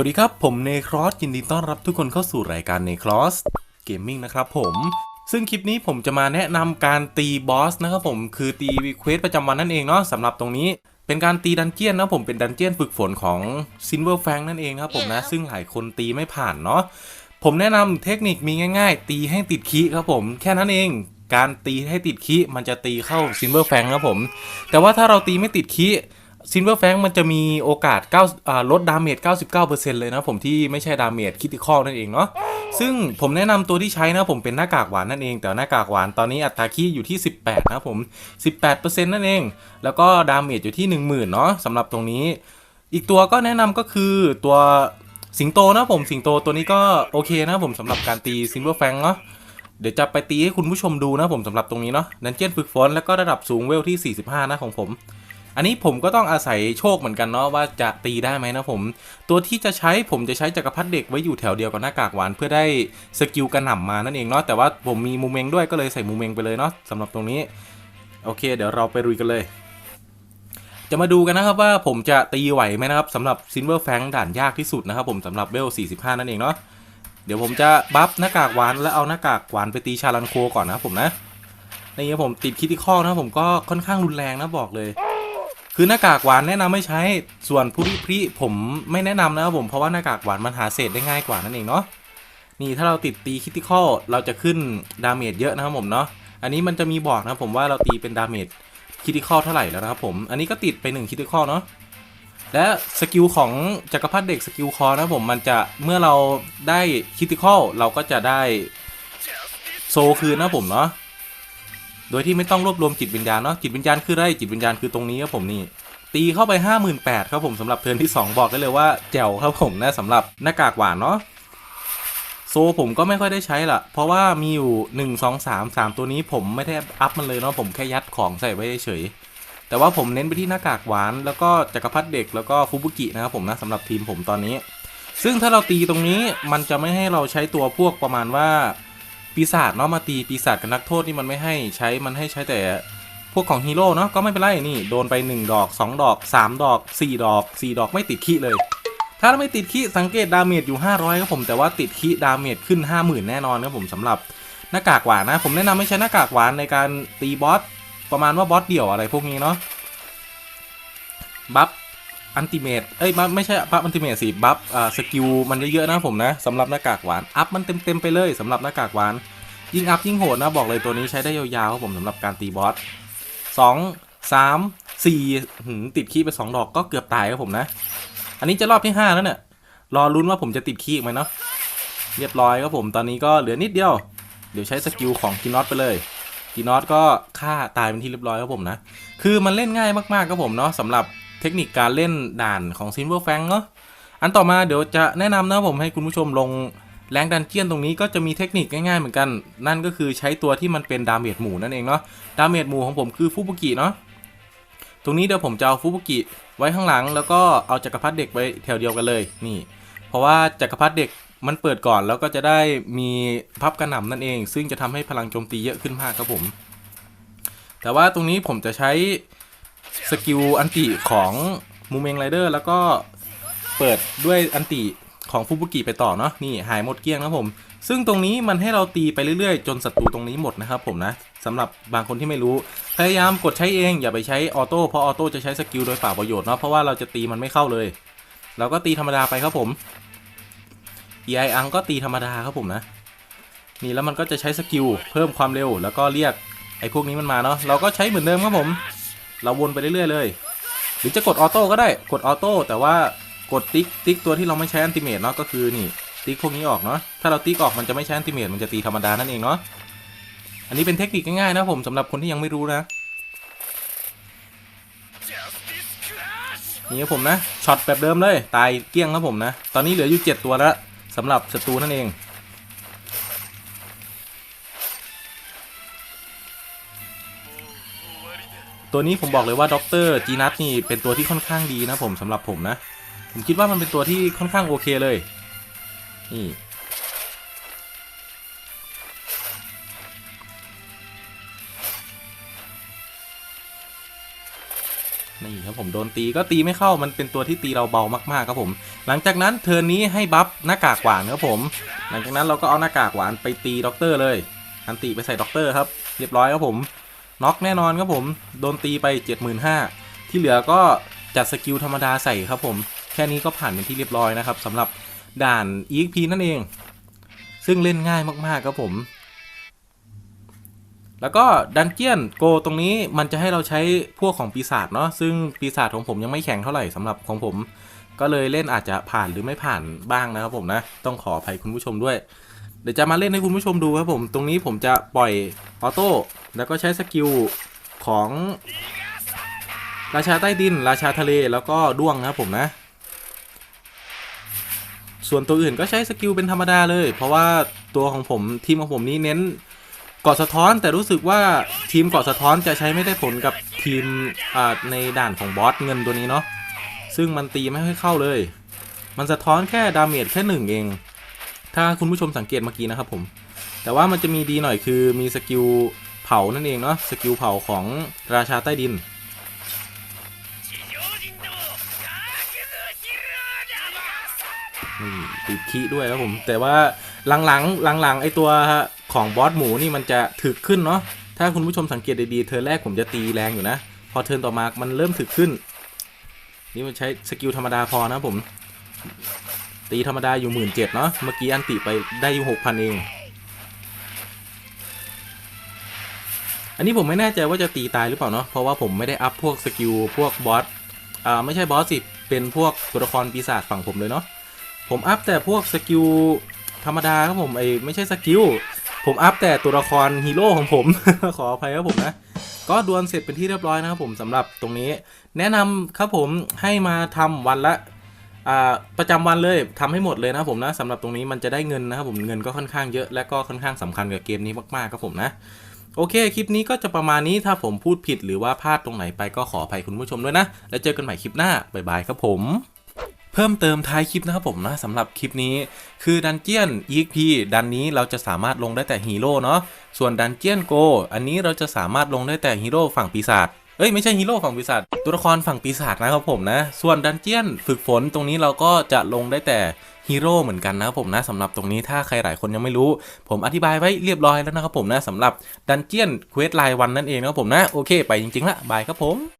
วัสดีครับ ผมเนครอสยินดีต้อนรับทุกคนเข้าสู่รายการเนครอสเกมมิ่งนะครับผม ซึ่งคลิปนี้ผมจะมาแนะนำการตีบอสนะครับผม คือตีเควสประจำวันนั่นเองเนาะสำหรับตรงนี้ เป็นการตีดันเจียนนะผมเป็นดันเจียนฝึกฝนของซินเวอร์แฟงนั่นเองนะครับผมนะ ซึ่งหลายคนตีไม่ผ่านเนาะผมแนะนำเทคนิคมีง่าย ๆ ตีให้ติดคีครับผม แค่นั้นเองการตีให้ติดคีมันจะตีเข้าซินเวอร์แฟงครับผม แต่ว่าถ้าเราตีไม่ติดคี ซินเวอร์แฟงมันจะมีโอกาส9อ่าลดดาเมจ 99%เลยนะผมที่ไม่ใช่ดาเมจคิติคอลนั่นเองเนาะซึ่งผมแนะนำตัวที่ใช้นะผมเป็นหน้ากากหวานนั่นเอง แต่หน้ากากหวานตอนนี้อัตราคีอยู่ที่ 18 นะผม 18%นั่นเอง แล้วก็ดาเมจอยู่ที่ 10,000 เนาะสำหรับตรงนี้ อีกตัวก็แนะนำก็คือตัวสิงโตนะผมสิงโตตัวนี้ก็โอเคนะผมสำหรับการตีซินเวอร์แฟงเนาะเดี๋ยวจะไปตีให้คุณผู้ชมดูนะผมสำหรับตรงนี้เนาะดันเจียนฝึกฝนแล้วก็ระดับสูงเวลที่ 45 นะของผม อันนี้ผมก็ต้องอาศัยโชคเหมือนกันเนาะว่าจะตีได้ไหมนะผม ตัวที่จะใช้ผมจะใช้จักรพรรดิเด็กไว้อยู่แถวเดียวกับหน้ากากหวานเพื่อได้สกิลกระหน่ำมานั่นเองเนาะแต่ว่าผมมีมูเมงด้วยก็เลยใส่มูเมงไปเลยเนาะสำหรับตรงนี้ โอเค เดี๋ยวเราไปรุยกันเลยจะมาดูกันนะครับว่าผมจะตีไหวไหมนะครับสำหรับซินเวอร์แฟงด่านยากที่สุดนะครับผมสำหรับเวล 45 นั่นเองเนาะเดี๋ยวผมจะบัฟหน้ากากหวานแล้วเอาหน้ากากหวานไปตีชาลันโคก่อนนะครับผมนะในนี้ผมติดคิติคอลนะผมก็ค่อนข้างรุนแรงนะบอกเลย คือหน้ากากหวานแนะนำไม่ใช้ ส่วนผู้ริพริผมไม่แนะนำนะครับผม เพราะว่าหน้ากากหวานมันหาเศษได้ง่ายกว่านั่นเองเนาะ นี่ถ้าเราติดตีคิติคอลเราจะขึ้นดาเมจเยอะนะครับผมเนาะ อันนี้มันจะมีบอกนะผมว่าเราตีเป็นดาเมจคิติคอลเท่าไหร่แล้วนะครับผม อันนี้ก็ติดไป1คิติคอลเนาะ และสกิลของจักรพรรดิเด็กสกิลคอนะผมมันจะเมื่อเราได้คิติคอลเราก็จะได้โซคืนนะผมเนาะ โดยที่ไม่ต้องรวบรวมจิตวิญญาณเนาะจิตวิญญาณคืออะไรจิตวิญญาณคือตรงนี้ครับผมนี่ตีเข้าไป 58,000ครับผมสำหรับเทิร์นที่ 2 บอกได้เลยว่าแจ๋วครับผมนะสำหรับหน้ากากหวานเนาะโซผมก็ไม่ค่อยได้ใช้ละเพราะว่ามีอยู่ 1 2 3 3 ตัวนี้ผมไม่ได้อัพมันเลยเนาะผมแค่ยัดของใส่ไว้เฉยแต่ว่าผมเน้นไปที่หน้ากากหวาน แล้วก็จักรพรรดิเด็กแล้วก็ฟุบุกินะครับผมนะสำหรับทีมผมตอนนี้ ซึ่งถ้าเราตีตรงนี้มันจะไม่ให้เราใช้ตัวพวกประมาณว่า ปีศาจเนาะมาตีปีศาจกับนักโทษนี่มันไม่ให้ใช้มันให้ใช้แต่พวกของฮีโร่เนาะก็ไม่เป็นไรนี่ โดนไป 1 ดอก 2 ดอก 3 ดอก 4 ดอก 4 ดอกไม่ติดขี้เลย ถ้าไม่ติดขี้สังเกตดาเมจอยู่ 500ครับผมแต่ว่าติดขี้ดาเมจขึ้น 50,000 แน่นอนครับผมสำหรับหน้ากากหวานนะ ผมแนะนำไม่ใช้หน้ากากหวานในการตีบอสประมาณว่าบอสเดี่ยวอะไรพวกนี้เนาะบัฟ อันติเมตเอ้ยไม่ใช่บัฟอันติเมตสิบัฟอ่าสกิลมันเยอะๆนะผมนะสำหรับหน้ากากหวาน อัพมันเต็มๆไปเลยสำหรับหน้ากากหวาน ยิ่งอัพยิ่งโหดนะบอกเลยตัวนี้ใช้ได้ยาวๆครับผมสำหรับการตีบอสสองสามสี่หืมติดขี้ไปสองดอกก็เกือบตายครับผมนะ อันนี้จะรอบที่ห้าแล้วเนี่ยรอลุ้นว่าผมจะติดขี้อีกไหมเนาะเรียบร้อยครับผมตอนนี้ก็เหลือนิดเดียว เดี๋ยวใช้สกิลของกินอตไปเลยกินอตก็ฆ่าตายเป็นที่เรียบร้อยครับผมนะ คือมันเล่นง่ายมากๆครับผมเนาะสำหรับ เทคนิคการเล่นด่านของซินเวอร์แฟงเนาะอันต่อมาเดี๋ยวจะแนะนำนะผมให้คุณผู้ชมลงแรงดันเจียนตรงนี้ก็จะมีเทคนิคง่ายๆเหมือนกัน นั่นก็คือใช้ตัวที่มันเป็นดาเมจหมู่นั่นเองเนาะดาเมจหมู่ของผมคือฟุบุกิเนาะตรงนี้เดี๋ยวผมจะเอาฟุบุกิไว้ข้างหลัง แล้วก็เอาจักรพรรดิเด็กไว้แถวเดียวกันเลยนี่ เพราะว่าจักรพรรดิเด็กมันเปิดก่อนแล้วก็จะได้มีพับกระหน่ำนั่นเอง ซึ่งจะทำให้พลังโจมตีเยอะขึ้นมากครับผม แต่ว่าตรงนี้ผมจะใช้ สกิลอันติของมูเมงไรเดอร์แล้วก็เปิดด้วยอันติของฟูบุกิไปต่อเนาะนี่หายหมดเกลี้ยงนะผม ซึ่งตรงนี้มันให้เราตีไปเรื่อยๆ จนศัตรูตรงนี้หมดนะครับผมนะสำหรับบางคนที่ไม่รู้ พยายามกดใช้เองอย่าไปใช้ออโต้เพราะออโต้จะใช้สกิลโดยเปล่าประโยชน์เนาะเพราะว่าเราจะตีมันไม่เข้าเลยเราก็ตีธรรมดาไปครับผม EI อังก็ตีธรรมดาครับผมนะนี่แล้วมันก็จะใช้สกิลเพิ่มความเร็วแล้วก็เรียกไอ้พวกนี้มันมาเนาะเราก็ใช้เหมือนเดิมครับผม เราวนไปเรื่อยๆเลย หรือจะกดออโต้ก็ได้กดออโต้แต่ว่ากดติ๊กติ๊กตัวที่เราไม่ใช้อันติเมตเนาะก็คือนี่ติ๊กพวกนี้ออกเนาะถ้าเราติ๊กออกมันจะไม่ใช้อันติเมตมันจะตีธรรมดานั่นเองเนาะอันนี้เป็นเทคนิคง่ายๆนะผมสำหรับคนที่ยังไม่รู้นะนี่ครับผมนะช็อตแบบเดิมเลย ตายเกลี้ยงครับผมนะ ตอนนี้เหลืออยู่ 7 ตัวแล้วสำหรับศัตรูนั่นเอง ตัวนี้ผมบอกเลยว่าด็อกเตอร์จีนัทนี่เป็นตัวที่ค่อนข้างดีนะผมสำหรับผมนะ ผมคิดว่ามันเป็นตัวที่ค่อนข้างโอเคเลย นี่นี่ครับผมโดนตีก็ตีไม่เข้ามันเป็นตัวที่ตีเราเบามากๆครับผม หลังจากนั้นเทิร์นนี้ให้บัฟหน้ากากหวานครับผม หลังจากนั้นเราก็เอาหน้ากากหวานไปตีด็อกเตอร์เลยอันติไปใส่ด็อกเตอร์ครับ เรียบร้อยครับผม น็อกแน่นอนครับผม โดนตีไป 75,000 ที่เหลือก็จัดสกิลธรรมดาใส่ครับผม แค่นี้ก็ผ่านเป็นที่เรียบร้อยนะครับสำหรับด่าน EXP นั่นเอง ซึ่งเล่นง่ายมากๆครับผม แล้วก็ดันเจียนโกตรงนี้มันจะให้เราใช้พวกของปีศาจเนาะซึ่งปีศาจของผมยังไม่แข็งเท่าไหร่สำหรับของผม ก็เลยเล่นอาจจะผ่านหรือไม่ผ่านบ้างนะครับผมนะ ต้องขออภัยคุณผู้ชมด้วย เดี๋ยวจะมาเล่นให้คุณผู้ชมดูครับผม ตรงนี้ผมจะปล่อย ออโต้แล้วก็ใช้สกิลของราชาใต้ดิน ราชาทะเลแล้วก็ด้วงนะครับผมนะ ส่วนตัวอื่นก็ใช้สกิลเป็นธรรมดาเลย เพราะว่าตัวของผมทีมของผมนี้เน้นเกาะสะท้อนแต่รู้สึกว่าทีมเกาะสะท้อนจะใช้ไม่ได้ผลกับทีมในด่านของบอสเงินตัวนี้เนาะซึ่งมันตีไม่ค่อยเข้าเลย มันสะท้อนแค่ดาเมจแค่หนึ่งเอง ถ้าคุณผู้ชมสังเกตเมื่อกี้นะครับผม แต่ว่ามันจะมีดีหน่อยคือมีสกิลเผานั่นเองเนาะสกิลเผาของราชาใต้ดิน นี่ติดคีด้วยครับผม แต่ว่าหลังๆหลังๆไอตัวของบอสหมูนี่มันจะถึกขึ้นเนาะถ้าคุณผู้ชมสังเกตดีๆเทิร์นแรกผมจะตีแรงอยู่นะ พอเทินต่อมามันเริ่มถึกขึ้น นี่มันใช้สกิลธรรมดาพอนะผม ตีธรรมดาอยู่หมื่นเจ็ดเนาะเมื่อกี้อันติไปได้อยู่หกพันเอง อันนี้ผมไม่แน่ใจว่าจะตีตายหรือเปล่าเนาะเพราะว่าผมไม่ได้อัพพวกสกิลพวกบอสอ่าไม่ใช่บอสสิเป็นพวกตัวละครปีศาจฝั่งผมเลยเนาะผมอัพแต่พวกสกิลธรรมดาครับผมไอไม่ใช่สกิลผมอัพแต่ตัวละครฮีโร่ของผม ขออภัยครับผมนะก็ดวลเสร็จเป็นที่เรียบร้อยนะครับผมสำหรับตรงนี้ แนะนำครับผมให้มาทำวันละอ่าประจำวันเลยทำให้หมดเลยนะผมนะสำหรับตรงนี้มันจะได้เงินนะครับผมเงินก็ค่อนข้างเยอะและก็ค่อนข้างสำคัญกับเกมนี้มากๆครับผมนะ โอเค คลิปนี้ก็จะประมาณนี้ถ้าผมพูดผิดหรือว่าพลาดตรงไหนไปก็ขออภัยคุณผู้ชมด้วยนะ แล้วเจอกันใหม่คลิปหน้า บ๊ายบายครับผมเพิ่มเติมท้ายคลิปนะครับผมนะสำหรับคลิปนี้ คือดันเจียน EXP ดันนี้เราจะสามารถลงได้แต่ฮีโร่เนาะส่วนดันเจียนโกอันนี้เราจะสามารถลงได้แต่ฮีโร่ฝั่งปีศาจ เอ้ยไม่ใช่ฮีโร่ฝั่งปีศาจตัวละครฝั่งปีศาจนะครับผมนะ ส่วนดันเจียนฝึกฝนตรงนี้เราก็จะลงได้แต่ฮีโร่เหมือนกันนะครับผมนะสำหรับตรงนี้ถ้าใครหลายคนยังไม่รู้ ผมอธิบายไว้เรียบร้อยแล้วนะครับผมนะสำหรับดันเจียนเควสไลน์วันนั่นเองนะครับผมนะ โอเค ไปจริงๆละบายครับผม